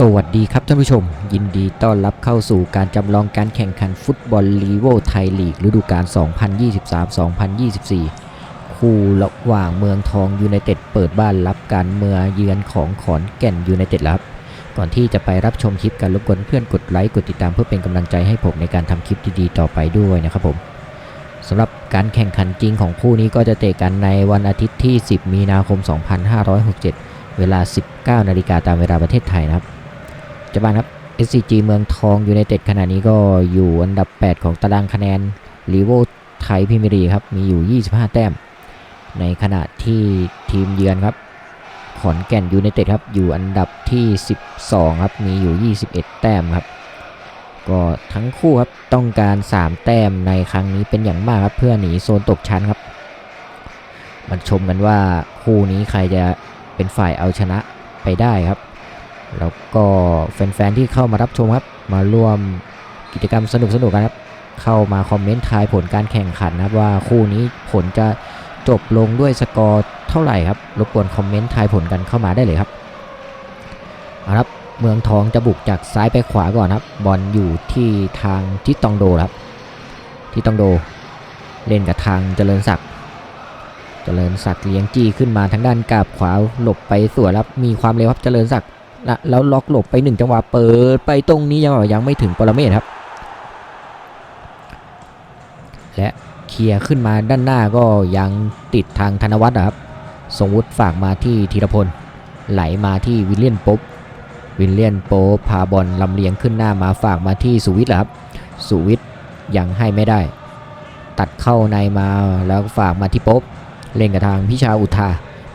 สวัสดีครับท่านผู้ชม ยินดีต้อนรับเข้าสู่การจำลองการแข่งขันฟุตบอลลีโวไทยลีกฤดูกาล 2023-2024 คู่ระหว่างเมืองทองยูไนเต็ดเปิดบ้านรับการเมืองเยือนของขอนแก่นยูไนเต็ดครับ ก่อนที่จะไปรับชมคลิปกันรบกวนเพื่อนกดไลค์กดติดตามเพื่อเป็นกำลังใจให้ผมในการทำคลิปดีๆต่อไปด้วยนะครับผมสำหรับการแข่งขันจริงของคู่นี้ก็จะเตะกันในวันอาทิตย์ที่ 10 มีนาคม 2567 เวลา 19นาฬิกาตามเวลาประเทศไทยนะครับ จ้าบ้านครับ SCG เมืองทองยูไนเต็ดขณะนี้ก็อยู่อันดับ 8 ของตารางคะแนนลีโวไทยพิมรีครับ มีอยู่ 25 แต้ม ในขณะที่ทีมเยือนครับ ขอนแก่นยูไนเต็ดครับ อยู่อันดับที่ 12 ครับ มีอยู่ 21 แต้มครับ ก็ทั้งคู่ครับ ต้องการ 3 แต้มในครั้งนี้เป็นอย่างมากครับ เพื่อหนีโซนตกชั้นครับมันชมกันว่าคู่นี้ใครจะเป็นฝ่ายเอาชนะไปได้ครับ แล้วก็แฟนๆที่เข้ามารับชมครับ มาร่วมกิจกรรมสนุกๆกันครับ เข้ามาคอมเมนต์ทายผลการแข่งขันนะครับว่าคู่นี้ผลจะจบลงด้วยสกอร์เท่าไหร่ครับ รบกวนคอมเมนต์ทายผลกันเข้ามาได้เลยครับเอาละครับ เมืองทองจะบุกจากซ้ายไปขวาก่อนครับ บอลอยู่ที่ทางทิศตองโดครับ ทิศตองโด เล่นกับทางเจริญศักดิ์ เจริญศักดิ์เลี้ยงจี้ขึ้นมาทางด้านกาบขวาหลบไปสวนครับ มีความเร็วครับ เจริญศักดิ์ ละแล้วล็อกหลบไปหนึ่งจังหวะเปิดไปตรงนี้ยังยังไม่ถึงปรเมศครับ และเคลียร์ขึ้นมาด้านหน้าก็ยังติดทางธนวัฒน์นะครับสงวุฒิฝากมาที่ธีรพลไหลมาที่วิลเลียนป๊บวิลเลียนโป๊บพาบอลลำเลียงขึ้นหน้ามาฝากมาที่สุวิทย์ครับ สุวิทย์ยังให้ไม่ได้ ตัดเข้าในมาแล้วฝากมาที่ป๊บเล่นกับทางพิชาอุทา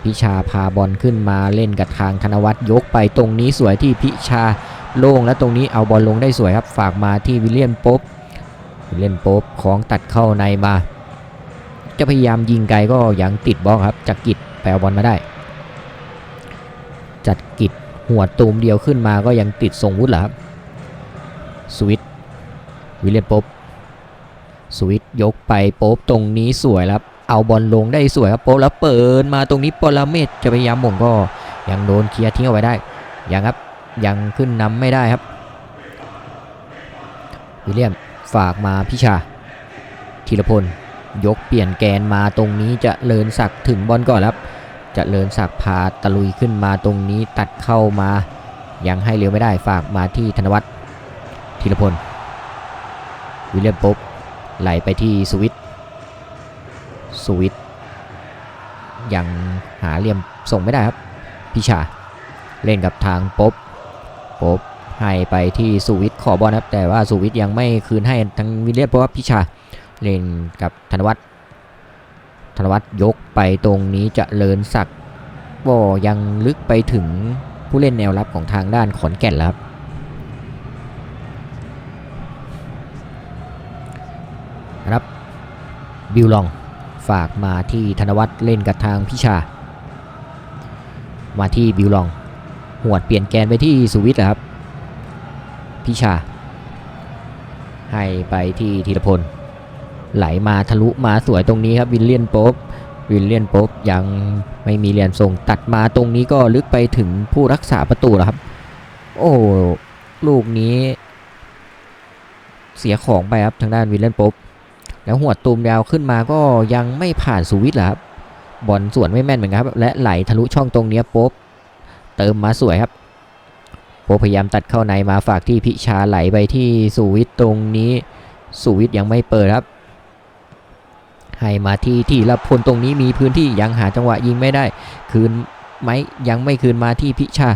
พิชาพาบอลขึ้นมาเล่นกับทางธนวัฒน์ยกไปตรงนี้สวยที่พิชาโล่งและตรงนี้เอาบอลลงได้สวยครับฝากมาที่วิลเลียนป๊บวิลเลียนป๊บของตัดเข้าในมา จะพยายามยิงไกลก็ยังติดบล็อกครับจากกิจแปลบอลมาได้ จัดกิจหัวตูมเดียวขึ้นมาก็ยังติดทรงวุฒิแหละครับสวิตวิลเลียนป๊บสวิตยกไปป๊บตรงนี้สวยครับ เอาบอลลงได้สวยครับโปแล้วเปิดมาตรงนี้ปรเมศจะพยายามหม่งก็ยังโดนเคลียร์ทิ้งเอาไว้ได้ยังครับยังขึ้นนำไม่ได้ครับวิลเลียมฝากมาพิชาธีรพลยกเปลี่ยนแกนมาตรงนี้จะเลินศักถึงบอลก่อนครับ จะเลินศักพาตะลุยขึ้นมาตรงนี้ตัดเข้ามายังให้เร็วไม่ได้ฝากมาที่ธนวัฒน์ธีรพลวิลเลียมป๊บไหลไปที่สวิต สวิตยังหาเหลี่ยมส่งไม่ได้ครับ พิชาเล่นกับทางป๊บป๊บให้ไปที่สุวิทย์ขอบอลครับ แต่ว่าสุวิทย์ยังไม่คืนให้ทางวิลเลียเพราะว่าพิชาเล่นกับธนวัฒน์ธนวัฒน์ยกไปตรงนี้จะเลินศักดิ์ก็ยังลึกไปถึงผู้เล่นแนวรับของทางด้านขอนแก่นแล้วครับครับบิวลอง ฝากมาที่ธนวัฒน์เล่นกับทางพิชา มาที่บิวลอง หวดเปลี่ยนแกนไปที่สุวิทย์แหละครับ พิชา ให้ไปที่ธีรพล ไหลมาทะลุมาสวยตรงนี้ครับวิลเลียนโป๊บวิลเลียนโป๊บยังไม่มีเรียญส่งตัดมาตรงนี้ก็ลึกไปถึงผู้รักษาประตูแล้วครับ โอ้ลูกนี้ เสียของไปครับทางด้านวิลเลียนโป๊บ แล้วหัวตูมยาวขึ้นมาก็ยังไม่ผ่านสวิตช์ครับบอลสวนไม่แม่นเหมือนกันครับและไหลทะลุช่องตรงนี้โป๊บเติมมาสวยครับโปพยายามตัดเข้าในมาฝากที่พิชาไหลไปที่สุวิทย์ตรงนี้สุวิทย์ยังไม่เปิดครับ ให้มาที่ที่ละพลตรงนี้มีพื้นที่ยังหาจังหวะยิงไม่ได้ คืนไหมยังไม่คืนมาที่พิชา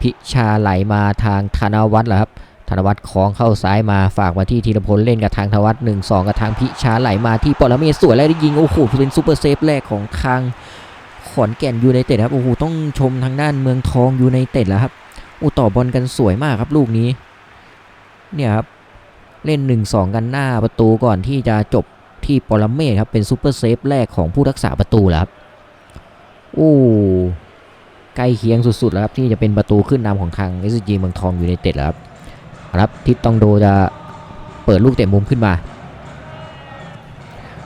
พิชาไหลมาทางธนวัฒน์เหรอครับ ธนวัฒน์คล้องเข้าซ้ายมาฝากมาที่ธีรพลเล่นกับทางธนวัฒน์หนึ่งสองกับทางพิชาไหลมาที่ปรเมศสวยแล้วได้ยิงโอ้โหเป็นซูเปอร์เซฟแรกของทางขอนแก่นยูไนเต็ดครับโอ้โหต้องชมทางด้านเมืองทองยูไนเต็ดแล้วครับโอ้ต่อบอลกันสวยมากครับลูกนี้เนี่ยครับเล่น 1-2 กันหน้าประตูก่อนที่จะจบที่ปรเมศครับเป็นซูเปอร์เซฟแรกของผู้รักษาประตูแล้วครับโอ้ใกล้เคียงสุดๆแล้วครับที่จะเป็นประตูขึ้นนำของทาง SG เมืองทองยูไนเต็ดแล้วครับ ครับทิศตองโดจะเปิดลูกเตะมุมขึ้นมา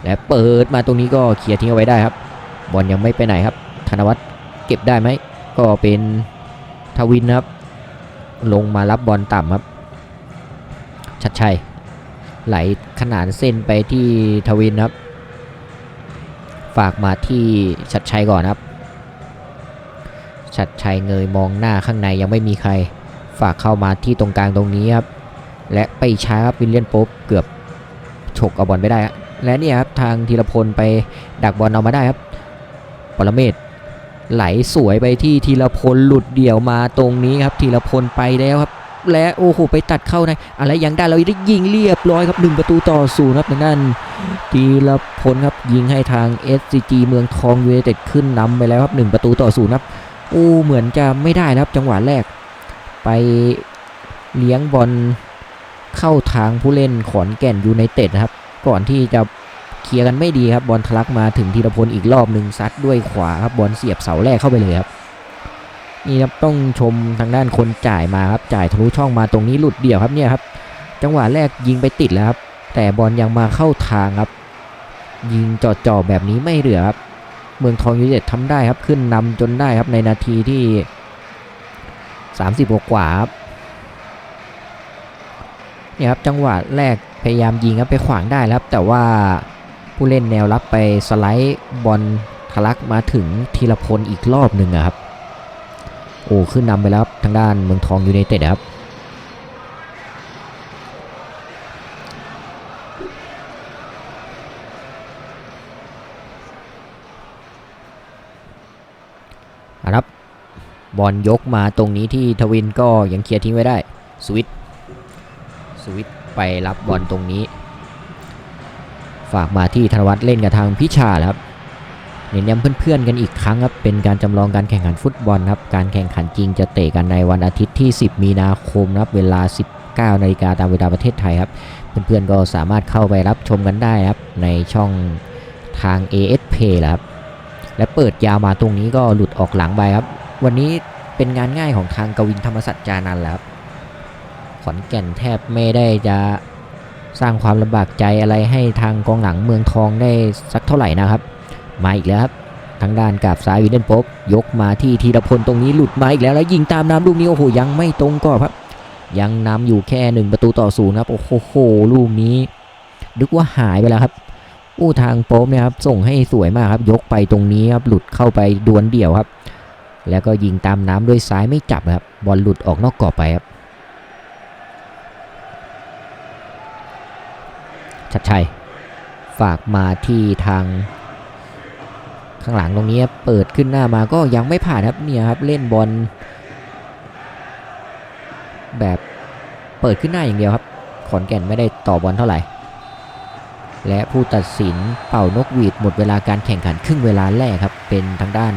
และเปิดมาตรงนี้ก็เคลียร์ทิ้งเอาไว้ได้ครับ บอลยังไม่ไปไหนครับ ธนวัฒน์เก็บได้ไหม ก็เป็นทวินนะครับ ลงมารับบอลต่ำครับ ชัดชัย ไหลขนานเส้นไปที่ทวินครับ ฝากมาที่ชัดชัยก่อนครับ ชัดชัยเงยมองหน้าข้างในยังไม่มีใคร ฝากเข้ามาที่ตรงกลางตรงนี้ครับ และไปช้าครับวิลเลียนโป๊บเกือบฉกเอาบอลไม่ได้ครับและเนี่ยครับทางธีรพลไปดักบอลเอามาได้ครับ ปรเมศไหลสวยไปที่ธีรพลหลุดเดี่ยวมาตรงนี้ครับธีรพลไปแล้วครับ และโอ้โหไปตัดเข้าในอะไรยังได้เราได้ยิงเรียบร้อยครับหนึ่งประตูต่อศูนย์ครับทางด้านธีรพลครับยิงให้ทาง SCG เมืองทองยูไนเต็ดขึ้นนำไปแล้วครับหนึ่งประตูต่อศูนย์ครับโอ้เหมือนจะไม่ได้นะครับจังหวะแรก ไปเลี้ยงบอลเข้าทางผู้เล่นขอนแก่นยูไนเต็ดนะครับ ก่อนที่จะเคลียร์กันไม่ดีครับบอลทะลักมาถึงธีรพลอีกรอบหนึ่งซัดด้วยขวาครับบอลเสียบเสาแรกเข้าไปเลยครับนี่ครับต้องชมทางด้านคนจ่ายมาครับจ่ายทะลุช่องมาตรงนี้หลุดเดี่ยวครับเนี่ยครับ จังหวะแรกยิงไปติดแล้วครับ แต่บอลยังมาเข้าทางครับ ยิงจ่อๆแบบนี้ไม่เหลือครับเมืองทองยูไนเต็ดทำได้ครับขึ้นนำจนได้ครับในนาทีที่ 30กว่าครับเนี่ยครับจังหวะแรกพยายามยิงครับไปขวางได้แล้วครับ แต่ว่าผู้เล่นแนวรับไปสไลด์บอลทะลักมาถึงธีรพลอีกรอบหนึ่งอะครับ โอ้ขึ้นนำไปแล้วครับทางด้านเมืองทองยูไนเต็ดครับนะครับ บอลยกมาตรงนี้ที่ทวินก็ยังเคลียร์ทิ้งไว้ได้ สวิตสวิตไปรับบอลตรงนี้ ฝากมาที่ธนวัฒน์เล่นกับทางพิชาครับเน้นย้ำเพื่อนๆกันอีกครั้งครับ เป็นการจำลองการแข่งขันฟุตบอลครับ การแข่งขันจริงจะเตะกันในวันอาทิตย์ที่ 10 มีนาคมนะครับเวลา 19นาฬิกาตามเวลาประเทศไทยครับ เพื่อนๆก็สามารถเข้าไปรับชมกันได้ครับ ในช่องทาง AS Pay แล้วครับ และเปิดยาวมาตรงนี้ก็หลุดออกหลังไปครับ วันนี้เป็นงานง่ายของทางกวินธรรมสัจจานันท์แล้วครับขอนแก่นแทบไม่ได้จะสร้างความลำบากใจอะไรให้ทางกองหลังเมืองทองได้สักเท่าไหร่นะครับ มาอีกแล้วครับทางด้านกับซ้ายวินเดนโป๊บยกมาที่ธีรพลตรงนี้หลุดมาอีกแล้วแล้วยิงตามน้ำลูกนี้โอ้โหยังไม่ตรงกรอครับ ยังนำอยู่แค่หนึ่งประตูต่อศูนย์ครับโอ้โหลูกนี้นึกว่าหายไปแล้วครับอู้ทางโป๊บเนี่ยครับส่งให้สวยมากครับยกไปตรงนี้ครับหลุดเข้าไปดวลเดี่ยวครับ แล้วก็ยิงตามน้ำด้วยซ้ายไม่จับครับบอลหลุดออกนอกกรอบไปครับชัดชัยฝากมาที่ทาง ข้างหลังตรงนี้เปิดขึ้นหน้ามาก็ยังไม่ผ่านครับเนี่ยครับเล่นบอลแบบเปิดขึ้นหน้าอย่างเดียวครับ ขอนแก่นไม่ได้ต่อบอลเท่าไหร่ และผู้ตัดสินเป่านกหวีดหมดเวลาการแข่งขันครึ่งเวลาแรกครับเป็นทางด้าน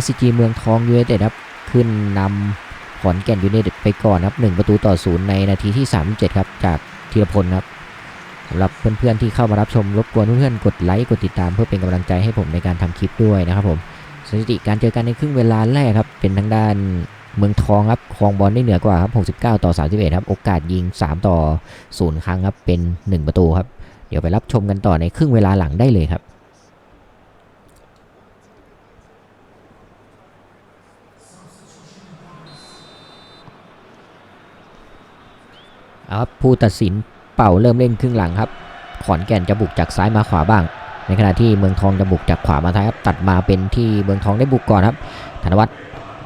SCG เมืองทองยูไนเต็ดครับขึ้นนำขอนแก่นยูไนเต็ดไปก่อนครับ1ประตูต่อศูนย์ในนาทีที่ 37 ครับจากธีรพลครับสำหรับเพื่อนๆที่เข้ามารับชมรบกวนเพื่อนๆกดไลค์กดติดตามเพื่อเป็นกำลังใจให้ผมในการทำคลิปด้วยนะครับผมสถิติการเจอกันในครึ่งเวลาแรกครับเป็นทางด้านเมืองทองครับครองบอลได้เหนือกว่าครับ 69 ต่อ 31 ครับ โอกาสยิง 3 ต่อ 0 ครั้งครับ เป็น 1 ประตูครับ เดี๋ยวไปรับชมกันต่อในครึ่งเวลาหลังได้เลยครับ เอา ครับผู้ตัดสินเป่าเริ่มเล่นครึ่งหลังครับ ขอนแก่นจะบุกจากซ้ายมาขวาบ้าง ในขณะที่เมืองทองจะบุกจากขวามาซ้ายครับตัดมาเป็นที่เมืองทองได้บุกก่อนครับธนวัฒน์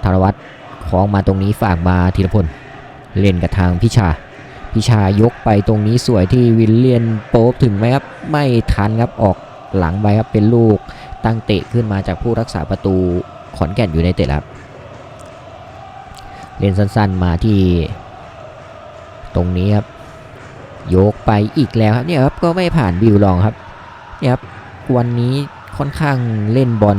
ธนวัฒน์คล้องมาตรงนี้ฝากมาธีรพลเล่นกับทางพิชาพิชายกไปตรงนี้สวยที่วิลเลียนโป๊บถึงไหมครับไม่ทันครับออกหลังไปครับเป็นลูกตั้งเตะขึ้นมาจากผู้รักษาประตูขอนแก่นอยู่ในเตะครับเล่นสั้นๆมาที่ ตรงนี้ครับโยกไปอีกแล้วครับเนี่ยครับก็ไม่ผ่านบิวลองครับเนี่ยครับวันนี้ค่อนข้างเล่นบอล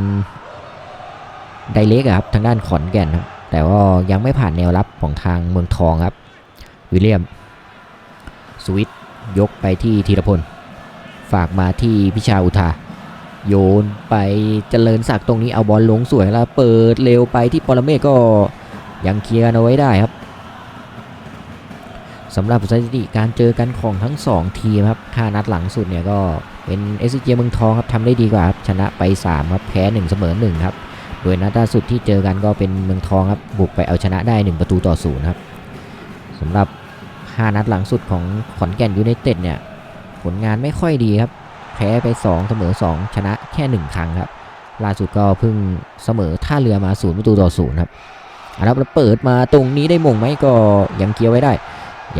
ไดเล็กครับทางด้านขอนแก่นครับแต่ว่ายังไม่ผ่านแนวรับของทางเมืองทองครับวิลเลียมสวิตยกไปที่ธีรพลฝากมาที่พิชาอุทาโยนไปเจริญศักดิ์ตรงนี้เอาบอลลงสวยแล้วเปิดเร็วไปที่ปรเมศก็ยังเคลียร์เอาไว้ได้ครับ สำหรับสถิติการเจอกันของทั้ง 2 ทีมครับค่านัดหลังสุดเนี่ยก็เป็น s อ g เมืองทองครับทำได้ดีกว่าครับชนะไป3ครับแพ้1เสมอ1ครับโดยนัดล่าสุดที่เจอกันก็เป็นเมืองทองครับบุกไปเอาชนะได้ 1 ประตูต่อศูนย์ครับสำหรับ5นัดหลังสุดของขอนแก่นยูไนเต็ดเนี่ยผลงานไม่ค่อยดีครับแพ้ไป 2 เสมอ 2 ชนะแค่ 1 ครั้งครับล่าสุดก็เพิ่งเสมอท่าเรือมา0ประตูต่อ0ครับเอาละครับแล้วเปิดมาตรงนี้ได้มงไหมก็ยังเคลียร์ไว้ได้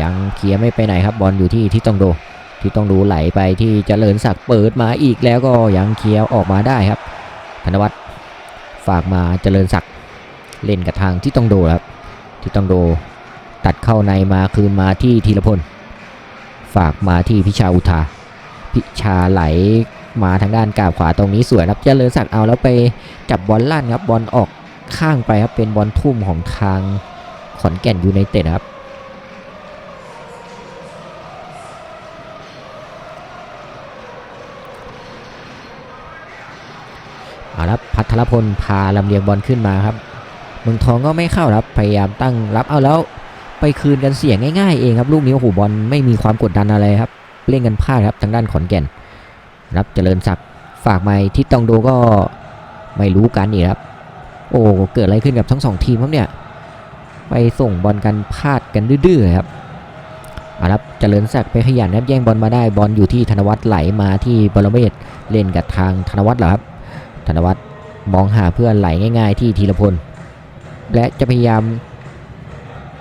ยังเคลียร์ไม่ไปไหนครับบอลอยู่ที่ที่ต้องโดที่ต้องดูไหลไปที่เจริญศักดิ์เปิดมาอีกแล้วก็ยังเคลียร์ออกมาได้ครับธนวัฒน์ฝากมาเจริญศักดิ์เล่นกับทางที่ต้องโดครับ ที่ต้องโดตัดเข้าในมาคืนมาที่ธีรพลฝากมาที่พิชาอุทาพิชาไหลมาทางด้านกาบขวาตรงนี้สวยครับเจริญศักดิ์เอาแล้วไปจับบอลลั่นครับบอลออกข้างไปครับเป็นบอลทุ่มของทางขอนแก่นยูไนเต็ดครับ เอาละพัทรพลพาลำเลียงบอลขึ้นมาครับ เมืองทองก็ไม่เข้าครับพยายามตั้งรับเอาแล้วไปคืนกันเสียงง่ายๆเองครับลูกนี้โอ้โหบอลไม่มีความกดดันอะไรครับเล่นกันพลาดครับทางด้านขอนแก่น รับเจริญศักดิ์ฝากมาที่ตองโดก็ไม่รู้กันนี่ครับ โอ้เกิดอะไรขึ้นกับทั้งสองทีมครับเนี่ยไปส่งบอลกันพลาดกันดื้อๆครับเอาละครับเจริญศักดิ์ไปขยันครับแย่งบอลมาได้บอลอยู่ที่ธนวัฒน์ไหลมาที่บอลเมศเล่นกับทางธนวัฒน์เหรอครับ ธนวัฒน์มองหาเพื่อนไหลง่าย ๆ ที่ธีรพล และจะพยายาม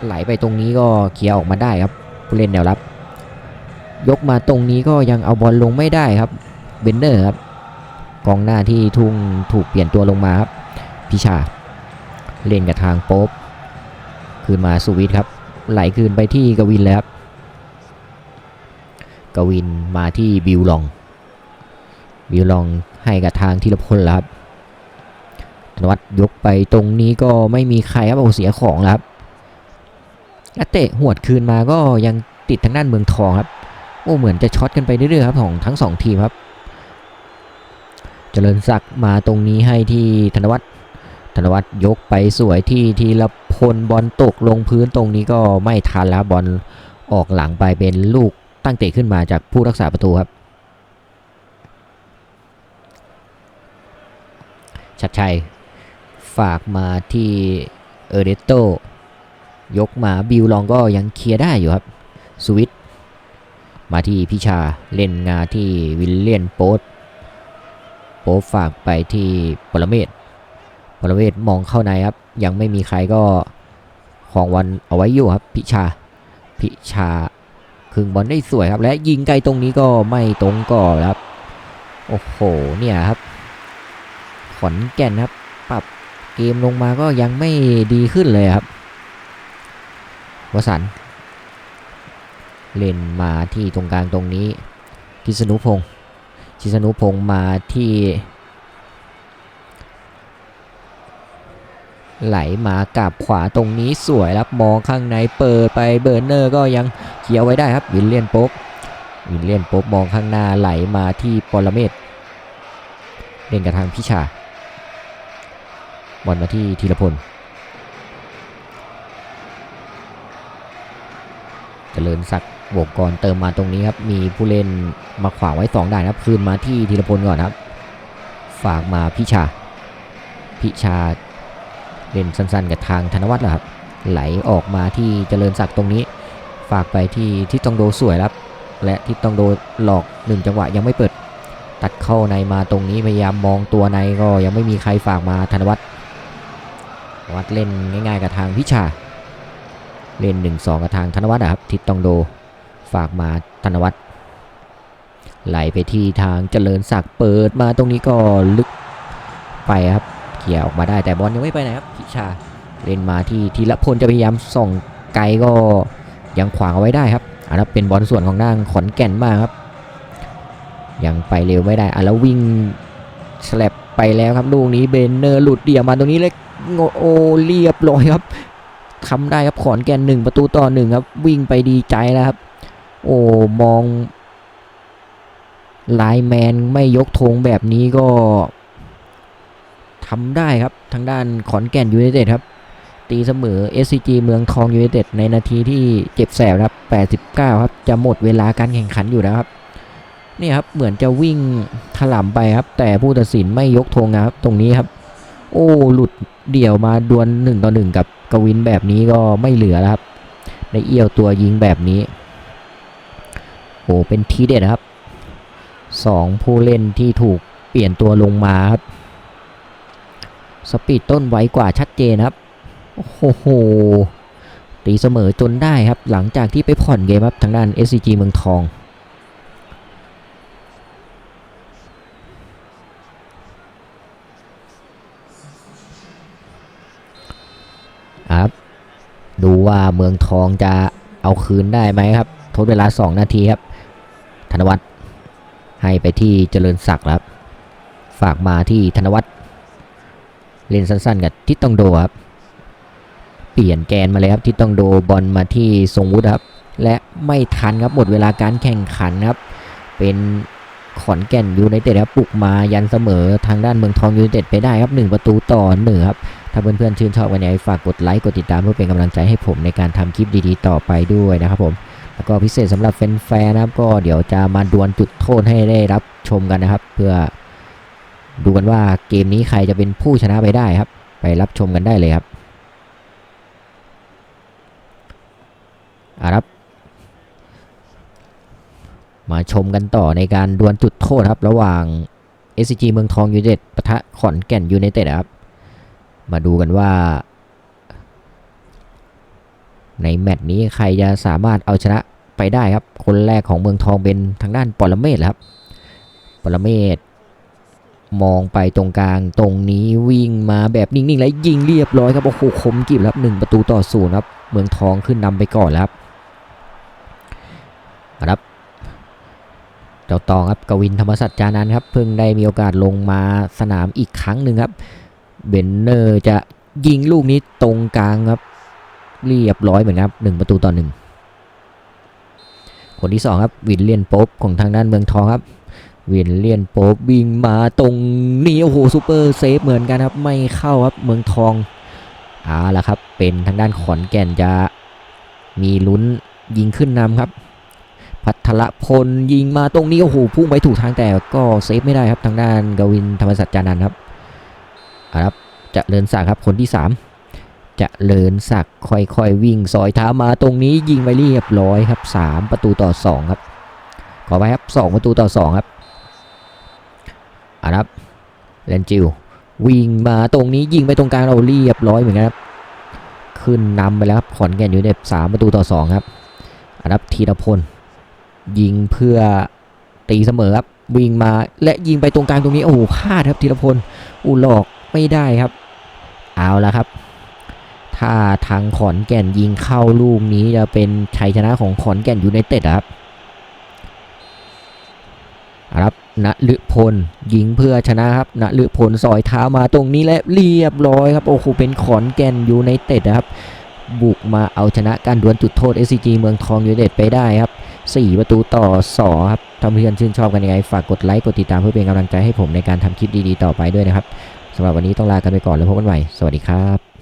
ไหลไปตรงนี้ก็เคลียร์ออกมาได้ครับผู้เล่นแนวรับ ยกมาตรงนี้ก็ยังเอาบอลลงไม่ได้ครับเบนเนอร์ครับกองหน้าที่ทุ่งถูกเปลี่ยนตัวลงมาครับพิชา เล่นกับทางโป๊บคืนมาสุวิทครับ ไหลคืนไปที่กวินเลยครับกวินมาที่บิวลอง บิวลอง ให้กับทางธีรพลแล้วครับธนวัฒน์ยกไปตรงนี้ก็ไม่มีใครครับโอ้เสียของแล้วครับแล้วเตะหวดคืนมาก็ยังติดทางด้านเมืองทองครับโอ้เหมือนจะช็อตกันไปเรื่อยๆครับของทั้งสองทีมครับเจริญศักดิ์มาตรงนี้ให้ที่ธนวัฒน์ธนวัฒน์ยกไปสวยที่ทีละพลบอลตกลงพื้นตรงนี้ก็ไม่ทันแล้วบอลออกหลังไปเป็นลูกตั้งเตะขึ้นมาจากผู้รักษาประตูครับ ชัดชัย ฝากมาที่เออเดโตยกมาบิวลองก็ยังเคลียร์ได้อยู่ครับสวิตมาที่พิชาเล่นงานที่วิลเลียนโป๊ตโป๊ฝากไปที่ปรเมศปรเมศมองเข้าในครับ ยังไม่มีใครก็ของวันเอาไว้อยู่ครับพิชาพิชาคึงบอลได้สวยครับ และยิงไกลตรงนี้ก็ไม่ตรงก่อครับ โอ้โหเนี่ยครับ อนแก่นครับ ปรับเกมลงมาก็ยังไม่ดีขึ้นเลยครับวสันเล่นมาที่ตรงกลางตรงนี้ทิศนุพงศ์ทิศนุพงศ์มาที่ ไหลมากับขวาตรงนี้สวยครับมองข้างในเปิดไปเบอร์เนอร์ก็ยังเขียวไว้ได้ครับวิลเลียนโป๊บวิลเลียนโป๊บมองข้างหน้าไหลมาที่ปรเมศเล่นกับทางพิชา บอลมาที่ธีรพล เจริญศักดิ์วงกรเติมมาตรงนี้ครับ มีผู้เล่นมาขวางไว้2ด่านครับ คืนมาที่ธีรพลก่อนครับ ฝากมาพิชา พิชาเล่นสั้นๆกับทางธนวัฒน์แหละครับ ไหลออกมาที่เจริญศักดิ์ตรงนี้ ฝากไปที่ทิศตองโดสวยครับ และทิศตองโดหลอกหนึ่งจังหวะยังไม่เปิด ตัดเข้าในมาตรงนี้พยายามมองตัวในก็ยังไม่มีใครฝากมาธนวัฒน์ วัดเล่นง่าย ๆ กับทางพิชา เล่น 1-2 กับทางธนวัฒน์อะครับ ทิศตองโดฝากมาธนวัฒน์ไหลไปที่ทางเจริญศักดิ์เปิดมาตรงนี้ก็ลึกไปครับเกี่ยวออกมาได้แต่บอลยังไม่ไปไหนครับพิชาเล่นมาที่ธีรพลจะพยายามส่องไกลก็ยังขวางเอาไว้ได้ครับอันนั้นเป็นบอลส่วนของนางขอนแก่นมากครับ ยังไปเร็วไม่ได้อะแล้ววิ่งสลับไปแล้วครับลูกนี้เบนเนอร์หลุดเดี่ยวมาตรงนี้เลย โอเรียบร้อยครับทำได้ครับขอนแก่นหนึ่งประตูต่อหนึ่งครับ วิ่งไปดีใจแล้วครับ โอ้มองไลแมนไม่ยกธงแบบนี้ก็ทำได้ครับทางด้านขอนแก่นยูไนเต็ดครับ ตีเสมอ SCG เมืองทองยูไนเต็ดในนาทีที่เจ็บแสบครับ 89 ครับ จะหมดเวลาการแข่งขันอยู่แล้วครับนี่ครับเหมือนจะวิ่งถล่มไปครับ แต่ผู้ตัดสินไม่ยกธงครับตรงนี้ครับ โอ้หลุดเดี่ยวมาดวล1ต่อ1กับกวินแบบนี้ก็ไม่เหลือแล้วครับได้เอี้ยวตัวยิงแบบนี้โอ้เป็นทีเด็ดนะครับสองผู้เล่นที่ถูกเปลี่ยนตัวลงมาครับสปีดต้นไวกว่าชัดเจนครับโอ้โหตีเสมอจนได้ครับ หลังจากที่ไปผ่อนเกมครับทางด้าน SCG เมืองทอง ครับ ดูว่าเมืองทองจะเอาคืนได้ไหมครับ ทดเวลา 2 นาทีครับ ธนวัฒน์ให้ไปที่เจริญศักดิ์ครับ ฝากมาที่ธนวัฒน์เล่นสั้นๆกับทิศตองโดครับ เปลี่ยนแกนมาเลยครับทิศตองโดบอลมาที่ทรงวุฒิครับ และไม่ทันครับหมดเวลาการแข่งขันครับ เป็น ขอนแก่นยูไนเต็ดครับปลุกมายันเสมอทางด้านเมืองทองยูไนเต็ดไปได้ครับ 1 ประตูต่อหนึ่งครับ ถ้าเพื่อนๆชื่นชอบกันยังไงฝากกดไลค์กดติดตามเพื่อเป็นกำลังใจให้ผมในการทำคลิปดีๆ ต่อไปด้วยนะครับผมแล้วก็พิเศษสำหรับแฟนๆนะครับ ก็เดี๋ยวจะมาดวลจุดโทษให้ได้รับชมกันนะครับ เพื่อดูกันว่าเกมนี้ใครจะเป็นผู้ชนะไปได้ครับ ไปรับชมกันได้เลยครับอะครับ มาชมกันต่อในการดวลจุดโทษครับ ระหว่าง SCG เมืองทองยูไนเต็ดปะทะขอนแก่นยูไนเต็ดครับ มาดูกันว่า ในแมตช์นี้ใครจะสามารถเอาชนะไปได้ครับ คนแรกของเมืองทองเป็นทางด้านปรเมศครับ ปรเมศมองไปตรงกลางตรงนี้วิ่งมาแบบนิ่งๆ และยิงเรียบร้อยครับโอ้โหคมกิบครับหนึ่งประตูต่อศูนย์ครับ เมืองทองขึ้นนำไปก่อนครับครับ เจ้าตองครับกวินธรรมสัจจานันท์ครับเพิ่งได้มีโอกาสลงมาสนามอีกครั้งหนึ่งครับเบนเนอร์จะยิงลูกนี้ตรงกลางครับเรียบร้อยเหมือนกันครับหนึ่งประตูต่อหนึ่งคนที่สองครับวินเลียนโป๊บของทางด้านเมืองทองครับวินเลียนโป๊บวิ่งมาตรงนี้โอ้โหซูเปอร์เซฟเหมือนกันครับไม่เข้าครับเมืองทองเอาละครับเป็นทางด้านขอนแก่นจะมีลุ้นยิงขึ้นนำครับ พัทรพลยิงมาตรงนี้โอ้โหพุ่งไปถูกทางแต่ก็เซฟไม่ได้ครับทางด้านกวินธรรมสัจจานันท์ครับอาละครับจะเลินศักครับคนที่สามจะเลินศักค่อยๆวิ่งซอยเท้ามาตรงนี้ยิงไปเรียบร้อยครับ 3 ประตูต่อ 2 ครับ ขอไปครับ 2 ประตูต่อ 2 ครับอะครับเลนจิววิ่งมาตรงนี้ยิงไปตรงกลางเราเรียบร้อยเหมือนกันครับขึ้นนำไปแล้วครับขอนแก่นอยู่ในสามประตูต่อ 2 ครับอะครับธีรพล ยิงเพื่อตีเสมอครับวิ่งมาและยิงไปตรงกลางตรงนี้โอ้โหพลาดครับธีรพลอู้หลอกไม่ได้ครับ เอาละครับ ถ้าทางขอนแก่นยิงเข้าลูกนี้จะเป็นชัยชนะของขอนแก่นยูไนเต็ดครับเอาละครับณฤพลยิงเพื่อชนะครับณฤพลสอยเท้ามาตรงนี้และเรียบร้อยครับโอ้โหเป็นขอนแก่นยูไนเต็ดนะครับ บุกมาเอาชนะการดวลจุดโทษ SCG เมืองทองยูไนเต็ดไปได้ครับ 4 ประตูต่อ 2 ครับถ้าเพื่อนชื่นชอบกันยังไง ฝากกดไลค์ กดติดตามเพื่อเป็นกำลังใจให้ผมในการทำคลิปดีๆ ต่อไปด้วยนะครับสำหรับวันนี้ต้องลากันไปก่อนแล้วพบกันใหม่ สวัสดีครับ